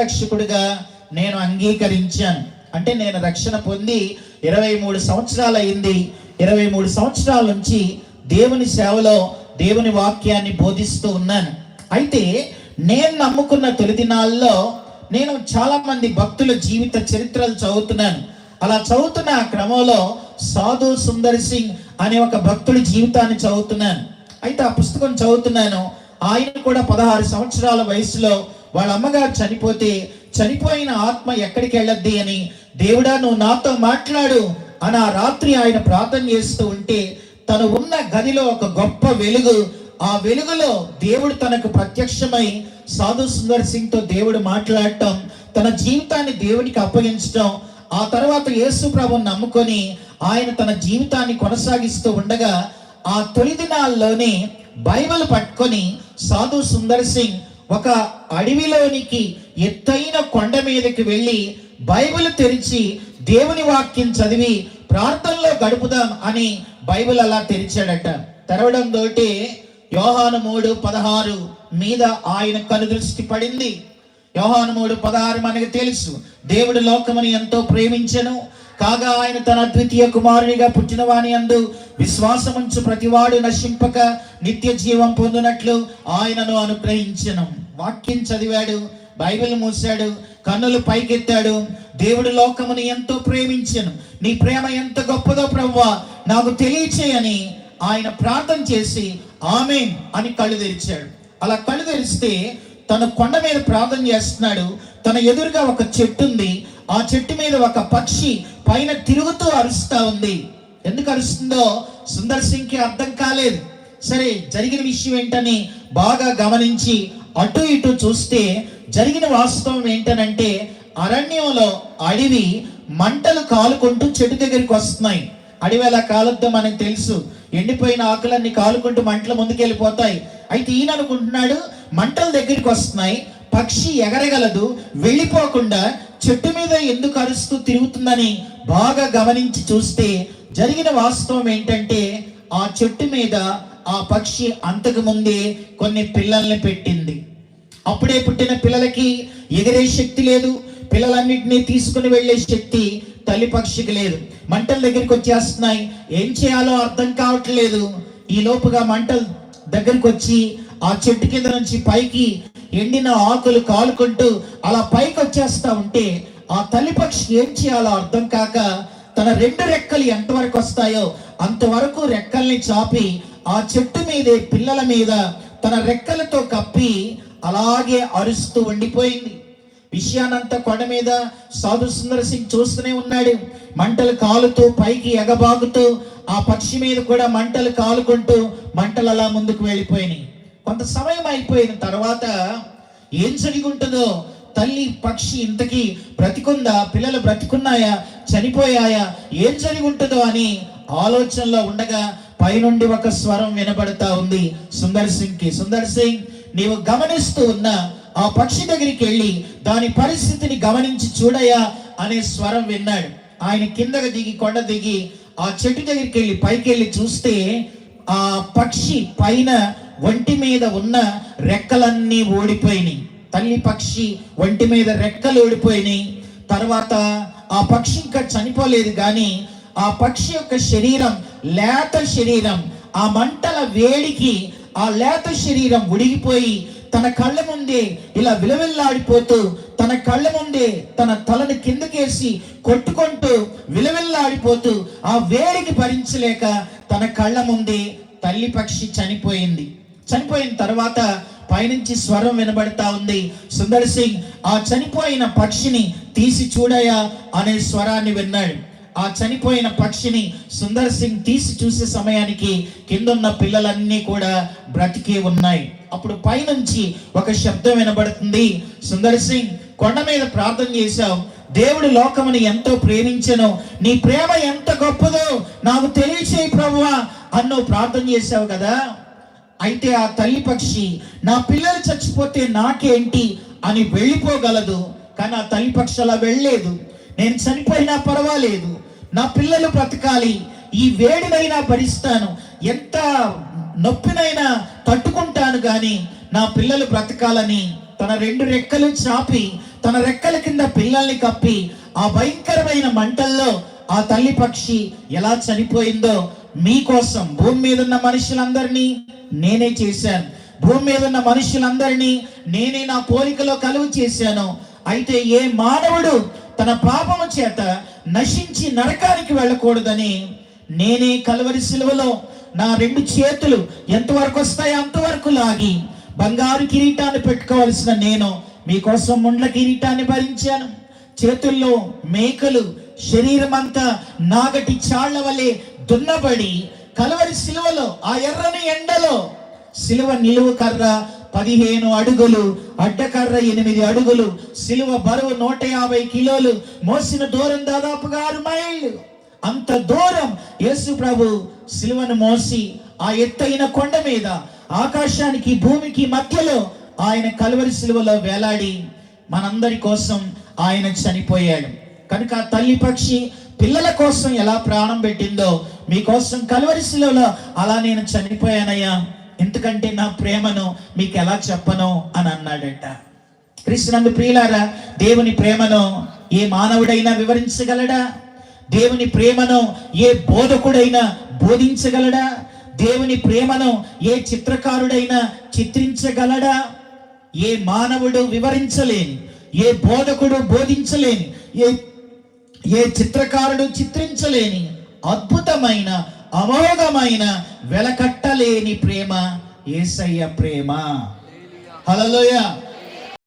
రక్షకుడిగా నేను అంగీకరించాను. అంటే నేను రక్షణ పొంది ఇరవై మూడు సంవత్సరాలు అయింది ఇరవై మూడు సంవత్సరాల నుంచి దేవుని సేవలో దేవుని వాక్యాన్ని బోధిస్తూ ఉన్నాను. అయితే నేను నమ్ముకున్న తొలి దినాల్లో నేను చాలా మంది భక్తుల జీవిత చరిత్రలు చదువుతున్నాను. అలా చదువుతున్న ఆ క్రమంలో సాధు సుందర్ సింగ్ అనే ఒక భక్తుడి జీవితాన్ని చదువుతున్నాను. అయితే ఆ పుస్తకం చదువుతున్నాను. ఆయన కూడా పదహారు సంవత్సరాల వయసులో వాళ్ళ అమ్మగారు చనిపోతే చనిపోయిన ఆత్మ ఎక్కడికి వెళ్ళద్ది అని దేవుడా నువ్వు నాతో మాట్లాడు అని ఆ రాత్రి ఆయన ప్రార్థన చేస్తూ ఉంటే తను ఉన్న గదిలో ఒక గొప్ప వెలుగు ఆ వెలుగులో దేవుడు తనకు ప్రత్యక్షమై సాధు సుందర్ సింగ్తో దేవుడు మాట్లాడటం తన జీవితాన్ని దేవునికి అప్పగించటం ఆ తర్వాత యేసు ప్రభుని నమ్ముకొని ఆయన తన జీవితాన్ని కొనసాగిస్తూ ఉండగా ఆ తొలి దినాల్లోనే బైబిల్ పట్టుకొని సాధు సుందర్ సింగ్ ఒక అడవిలోనికి ఎత్తైన కొండ మీదకి వెళ్ళి బైబిల్ తెరిచి దేవుని వాక్యం చదివి ప్రార్థనలో గడుపుదాం అని బైబిల్ అలా తెరిచాడట. తెరవడం తోటి యోహాను మూడు పదహారు మీద ఆయన కనుదృష్టి పడింది. యోహాను మూడు పదహారు మనకు తెలుసు. దేవుడు లోకముని ఎంతో ప్రేమించెను. కాగా ఆయన తన అద్వితీయ కుమారునిగా పుట్టిన వాని అందు విశ్వాసముంచు ప్రతివాడు నశింపక నిత్య జీవం పొందినట్లు ఆయనను అనుగ్రహించను. వాక్యం చదివాడు బైబిల్ మూసాడు కన్నులు పైకెత్తాడు. దేవుడు లోకముని ఎంతో ప్రేమించను. నీ ప్రేమ ఎంత గొప్పదో ప్రవ్వా నాకు తెలియచేయని ఆయన ప్రార్థన చేసి ఆమె అని కళ్ళు తెరిచాడు. అలా కళ్ళు తెరిస్తే తన కొండ మీద ప్రార్థన చేస్తున్నాడు. తన ఎదురుగా ఒక చెట్టు ఉంది. ఆ చెట్టు మీద ఒక పక్షి పైన తిరుగుతూ అరుస్తూ ఉంది. ఎందుకు అరుస్తుందో సుందర్ సింగ్కి అర్థం కాలేదు. సరే జరిగిన విషయం ఏంటని బాగా గమనించి అటు ఇటు చూస్తే జరిగిన వాస్తవం ఏంటనంటే అరణ్యంలో అడవి మంటలు కాలుకుంటూ చెట్టు దగ్గరికి వస్తున్నాయి. అడవి ఎలా కాలుద్దో మనకు తెలుసు. ఎండిపోయిన ఆకులన్నీ కాలుకుంటూ మంటల ముందుకెళ్ళిపోతాయి అయితే ఈయన అనుకుంటున్నాడు మంటల దగ్గరికి వస్తున్నాయి. పక్షి ఎగరగలదు వెళ్ళిపోకుండా చెట్టు మీద ఎందుకు అరుస్తూ తిరుగుతుందని బాగా గమనించి చూస్తే జరిగిన వాస్తవం ఏంటంటే ఆ చెట్టు మీద ఆ పక్షి అంతకు ముందే కొన్ని పిల్లల్ని పెట్టింది. అప్పుడే పుట్టిన పిల్లలకి ఎగిరే శక్తి లేదు. పిల్లలన్నింటినీ తీసుకుని వెళ్ళే శక్తి తల్లి పక్షికి లేదు. మంటల దగ్గరికి వచ్చేస్తున్నాయి. ఏం చేయాలో అర్థం కావట్లేదు. ఈ లోపుగా మంటలు దగ్గరికి వచ్చి ఆ చెట్టు కింద నుంచి పైకి ఎండిన ఆకులు కాలుకుంటూ అలా పైకి వచ్చేస్తా ఉంటే ఆ తల్లి పక్షి ఏం చేయాలో అర్థం కాక తన రెండు రెక్కలు ఎంతవరకు వస్తాయో అంతవరకు రెక్కల్ని చాపి ఆ చెట్టు మీదే పిల్లల మీద తన రెక్కలతో కప్పి అలాగే అరుస్తూ ఉండిపోయింది. విషయానంతా కొండ మీద సాధు సుందర సింగ్ చూస్తూనే ఉన్నాడు. మంటలు కాలుతూ పైకి ఎగబాగుతూ ఆ పక్షి మీద కూడా మంటలు కాలుకుంటూ మంటలు అలా ముందుకు వెళ్ళిపోయినాయి. కొంత సమయం అయిపోయిన తర్వాత ఏం జరిగి ఉంటుందో తల్లి పక్షి ఇంతకీ బ్రతికుందా? పిల్లలు బ్రతికున్నాయా? చనిపోయాయా? ఏం జరిగి ఉంటుందో అని ఆలోచనలో ఉండగా పైనుండి ఒక స్వరం వినబడతా ఉంది. సుందర్ సింగ్కి సుందర్ సింగ్ నీవు గమనిస్తూ ఉన్న ఆ పక్షి దగ్గరికి వెళ్ళి దాని పరిస్థితిని గమనించి చూడయా? అనే స్వరం విన్నాడు. ఆయన కిందకి దిగి కొండ దిగి ఆ చెట్టు దగ్గరికి వెళ్ళి పైకి వెళ్ళి చూస్తే ఆ పక్షి పైన ఒంటి మీద ఉన్న రెక్కలన్నీ ఓడిపోయినాయి తల్లి పక్షి ఒంటి మీద రెక్కలు ఓడిపోయినాయి తర్వాత ఆ పక్షి ఇంకా చనిపోలేదు కానీ ఆ పక్షి యొక్క శరీరం లేత శరీరం ఆ మంటల వేడికి ఆ లేత శరీరం ఉడిగిపోయి తన కళ్ళ ముందే ఇలా విలవిల్లాడిపోతూ తన కళ్ళ ముందే తన తలను కిందకేసి కొట్టుకుంటూ విలవిల్లాడిపోతూ ఆ వేడికి భరించలేక తన కళ్ళ ముందే తల్లి పక్షి చనిపోయింది. చనిపోయిన తర్వాత పైనుంచి స్వరం వినబడతా ఉంది. సుందర్ సింగ్ ఆ చనిపోయిన పక్షిని తీసి చూడయా అనే స్వరాన్ని విన్నాడు. ఆ చనిపోయిన పక్షిని సుందర్ సింగ్ తీసి చూసే సమయానికి కిందున్న పిల్లలన్నీ కూడా బ్రతికి ఉన్నాయి. అప్పుడు పైనుంచి ఒక శబ్దం వినబడుతుంది. సుందర్ సింగ్ కొండ మీద ప్రార్థన చేశావు. దేవుడు లోకముని ఎంతో ప్రేమించను. నీ ప్రేమ ఎంత గొప్పదో నాకు తెలియచేయి ప్రభువా అన్నో ప్రార్థన చేశావు కదా. అయితే ఆ తల్లి పక్షి నా పిల్లలు చచ్చిపోతే నాకేంటి? అని వెళ్ళిపోగలదు. కానీ ఆ తల్లి పక్షి అలా వెళ్ళలేదు. నేను చనిపోయినా పర్వాలేదు. నా పిల్లలు బ్రతకాలి. ఈ వేడినైనా భరిస్తాను. ఎంత నొప్పినైనా తట్టుకుంటాను కానీ నా పిల్లలు బ్రతకాలని. తన రెండు రెక్కలు చాపి తన తన రెక్కల కింద పిల్లల్ని కప్పి ఆ భయంకరమైన మంటల్లో ఆ తల్లి పక్షి ఎలా చనిపోయిందో మీకోసం భూమి మీద ఉన్న మనుషులందరినీ నేనే చేశాను. భూమి మీద ఉన్న మనుషులందరినీ నేనే నా పోలికలో కలుగు చేశాను. అయితే ఏ మానవుడు తన పాపము చేత నశించి నరకానికి వెళ్ళకూడదని నేనే కలువరి సిలువలో నా రెండు చేతులు ఎంతవరకు వస్తాయో అంతవరకు లాగి బంగారు కిరీటాన్ని పెట్టుకోవాల్సిన నేను మీకోసం ముండ్ల కిరీటాన్ని భరించాను. చేతుల్లో మేకలు శరీరం అంతా నాగటి చాళ్ళ వలె దున్నబడి కలవరి సిలువలో ఆ ఎర్రని ఎండలో. సిలువ నిలువు కర్ర పదిహేను అడుగులు అడ్డకర్ర ఎనిమిది అడుగులు సిలువ బరువు నూట యాభై కిలోలు మోసిన దూరం దాదాపుగా ఆరు మైళ్ళు. అంత దూరం యేసు ప్రభు సిలువను మోసి ఆ ఎత్తైన కొండ మీద ఆకాశానికి భూమికి మధ్యలో ఆయన కలువరి సిలువలో వేలాడి మనందరి కోసం ఆయన చనిపోయాడు. కనుక తల్లి పక్షి పిల్లల కోసం ఎలా ప్రాణం పెట్టిందో మీకోసం కలవరిశిలలో అలా నేను చనిపోయానయ్యా. ఎందుకంటే నా ప్రేమను మీకు ఎలా చెప్పను అని అన్నాడట. కృష్ణందు ప్రియులారా దేవుని ప్రేమను ఏ మానవుడైనా వివరించగలడా? దేవుని ప్రేమను ఏ బోధకుడైనా బోధించగలడా? దేవుని ప్రేమను ఏ చిత్రకారుడైనా చిత్రించగలడా? ఏ మానవుడు వివరించలేని ఏ బోధకుడు బోధించలేని ఏ ఏ చిత్రకారుడు చిత్రించలేని అద్భుతమైన అమోఘమైన వెలకట్టలేని ప్రేమ? ఏసయ్య ప్రేమ. హలలోయ